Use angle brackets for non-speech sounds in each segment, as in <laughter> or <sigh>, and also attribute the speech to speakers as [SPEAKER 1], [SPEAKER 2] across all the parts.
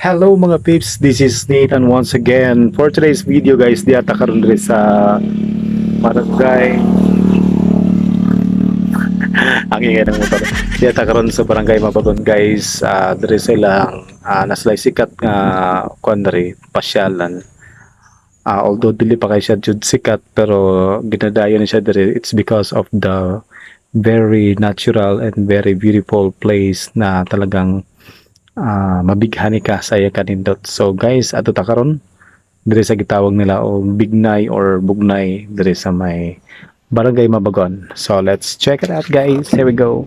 [SPEAKER 1] Hello mga peeps, this is Nathan once again. For today's video guys, di ata karon diri sa barangay <laughs> ang ingay ng motor. Di ata karon sa barangay Mabagon guys. Uh, diri silang uh, naslay sikat nga kuan diri pasyalan. Ah, although dili pa kay siya jud sikat pero ginadayon siya diri it's because of the very natural and very beautiful place na talagang ah mabighani ka sa iya kanindot. So guys, ato ta karon diri sa gitawag nila o Bignay or Bugnay diri sa may Barangay Mabagon. So let's check it out guys. Here we go.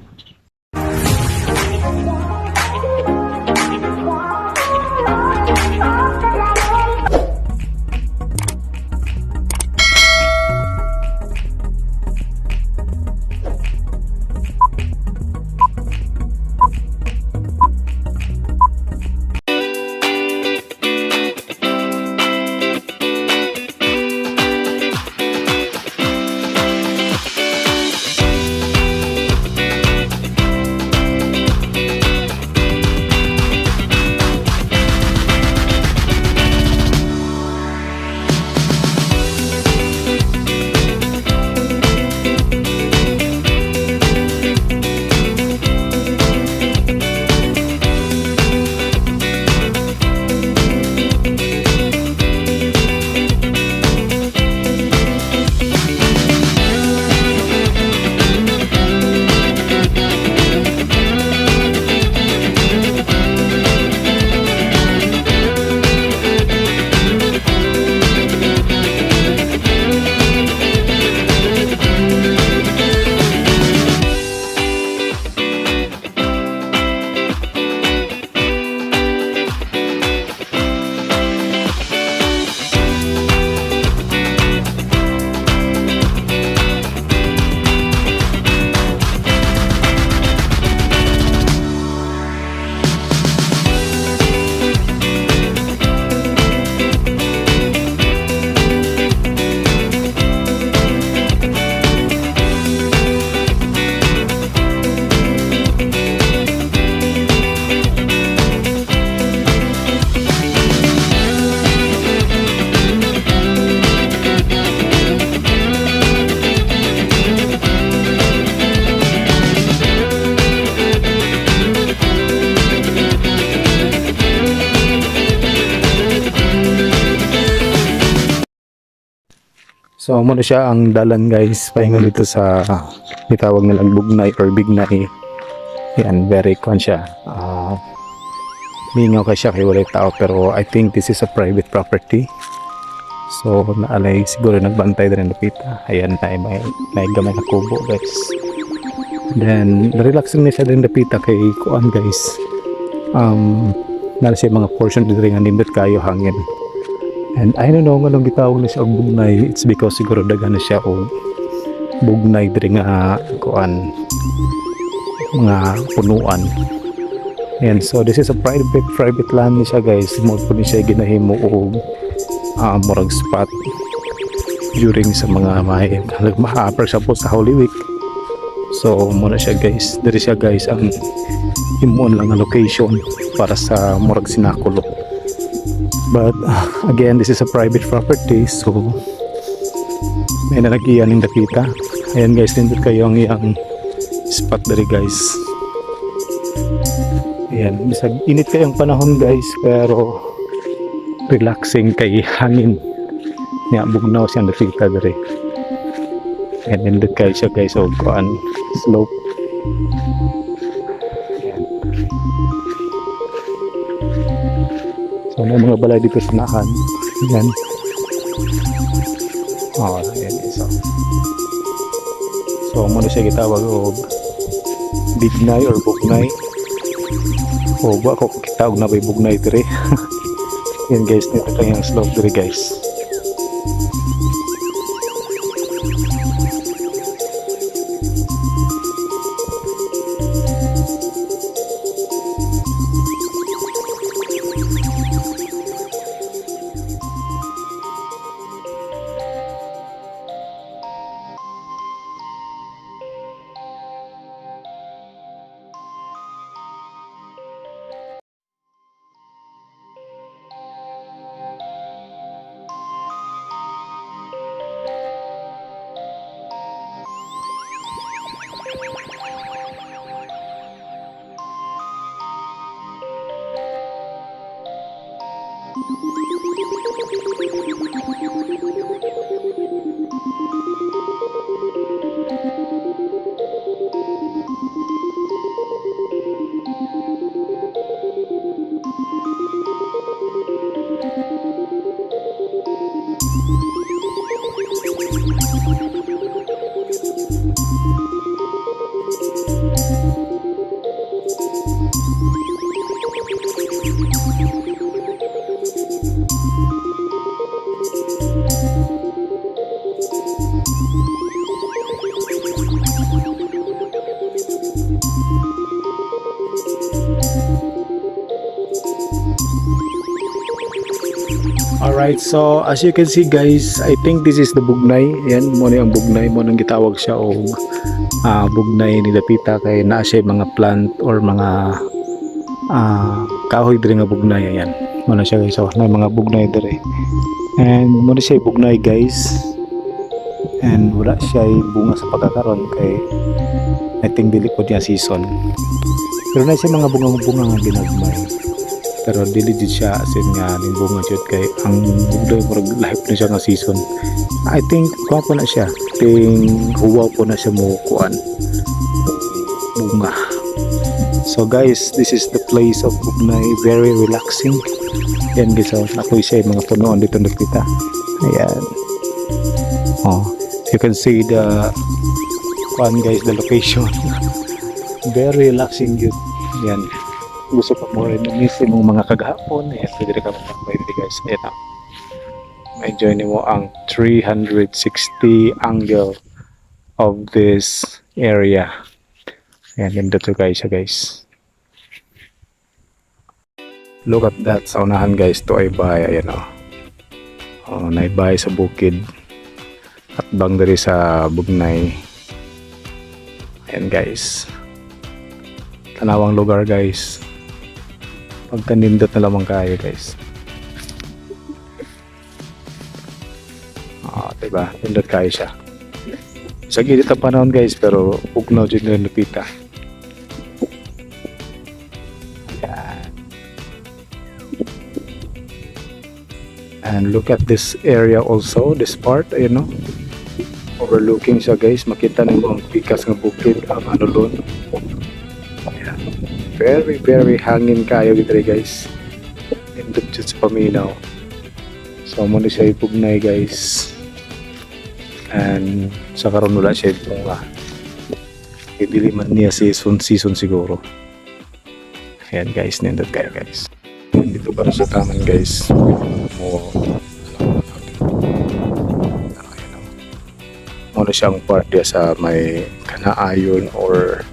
[SPEAKER 1] So mo na siya ang dalan guys pahinga dito sa itawag nilang Bugnay or Bignay. Yan, very kwan siya. Ah, mingaw ka siya kay walay tao pero I think this is a private property. So naalay siguro nagbantay din ng pita. Ayan na may may gamay na kubo guys. Then relaxing na siya din napita kay kuan guys. Um nala siya mga portion dito nga nindot kayo hangin. And I don't know nga nung gitawag na siya og bugnay. It's because siguro daghan na siya og bugnay diri nga kuan mga punuan. And so this is a private private land ni siya guys. Mo po ni siya ginahimo og uh, murag spot during sa mga may ma for example sa Holy Week. So muna siya guys. Diri siya guys ang himuon lang nga location para sa murag sinakulo. But uh, <laughs> again, this is a private property so may nalagian ng dakita. Ayan guys, nindot kayo ang iyang spot dari guys. Ayan, bisag init kayong panahon guys pero relaxing kay hangin. Nga bugnaw siyang dakita dari. Ayan, nindot kayo siya guys o kuan slope. So, may mga balay dito sa nahan. Yan. Oh, ayan isa. So, muna siya gitawag og bignay or bugnay. O, ba ako kitawag na ba yung bugnay dire. <laughs> yan guys, nito kayang slope dire guys. Alright, so as you can see guys, I think this is the bugnay. Yan, mo na yung bugnay mo nang gitawag siya o ah, bugnay ni Dapita kay naa siya mga plant or mga ah, kahoy diri nga bugnay ayan. Mo na siya guys, so na mga bugnay diri. And mo na siya bugnay guys. And wala siya bunga sa pagkakaroon kay think dili po niya season. Pero na siya mga bunga-bunga nga ginagmay pero dili jud siya as nga ning bunga jud kay ang bugdoy murag lahi po siya nga season I think kuha po na siya ting huwa po na siya mo kuan bunga so guys this is the place of Bugnay very relaxing. Yan guys oh, nakoy siya yung mga punuan dito nakita ayan. Oh you can see the kuan guys the location. <laughs> Very relaxing yun. Yan. Gusto pa mo rin miss mo mga kagahapon. Eh pwede rin ka magpapay dito guys. Ito ma-enjoy mo ang 360 angle of this area ayan ganda to guys siya guys. Look at that. Sa unahan guys to ay bahay. Ayan o oh. oh, naibay sa bukid at diri sa bugnay. Ayan guys. Tanawang lugar guys. Pagkanindot na lamang kayo guys. Ah diba? Nindot kayo siya. Sa gilid ang panahon guys pero ugnaw dyan na lupita and look at this area also this part ayun no overlooking siya guys. Makita nimo ang pikas ng bukid ang ano doon. Ayan. very very hangin kayo dito guys. Indot dyan sa paminaw. So mo ni siya ipugnay guys. And sa karon wala siya itong uh, man niya season season siguro. Ayan guys. Nindot kayo guys dito para sa taman guys. Mo ayan o mo na siyang part diya sa may kanaayon or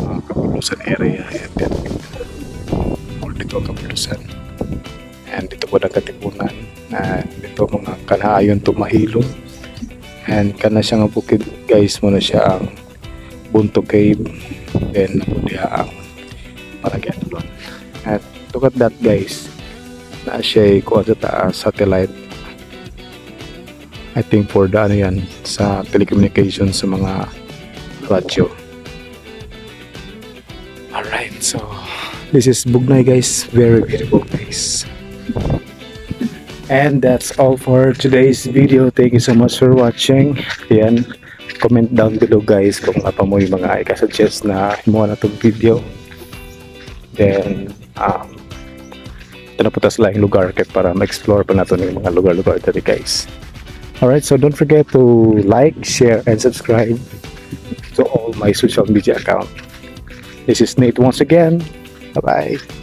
[SPEAKER 1] uh, kapulusan area. And then or dito kapulusan. And dito po nagkatipunan and dito mga kanaayon tumahilom and kana siya nga bukid guys mo na siya ang Bunto Cave. Then po diya ang Paragyan doon look at that guys na siya kuha sa taas satellite I think for the ano yan sa telecommunication sa mga radyo Alright, so this is Bugnay guys. Very beautiful place. And that's all for today's video. Thank you so much for watching. Yan. Comment down below guys kung apa mo yung mga i-suggest na mo na itong video. Then, um, ito na po tas lang lugar kaya para ma-explore pa natin yung mga lugar-lugar dito guys. Alright, so don't forget to like, share, and subscribe to all my social media account. This is Nate once again. Bye bye.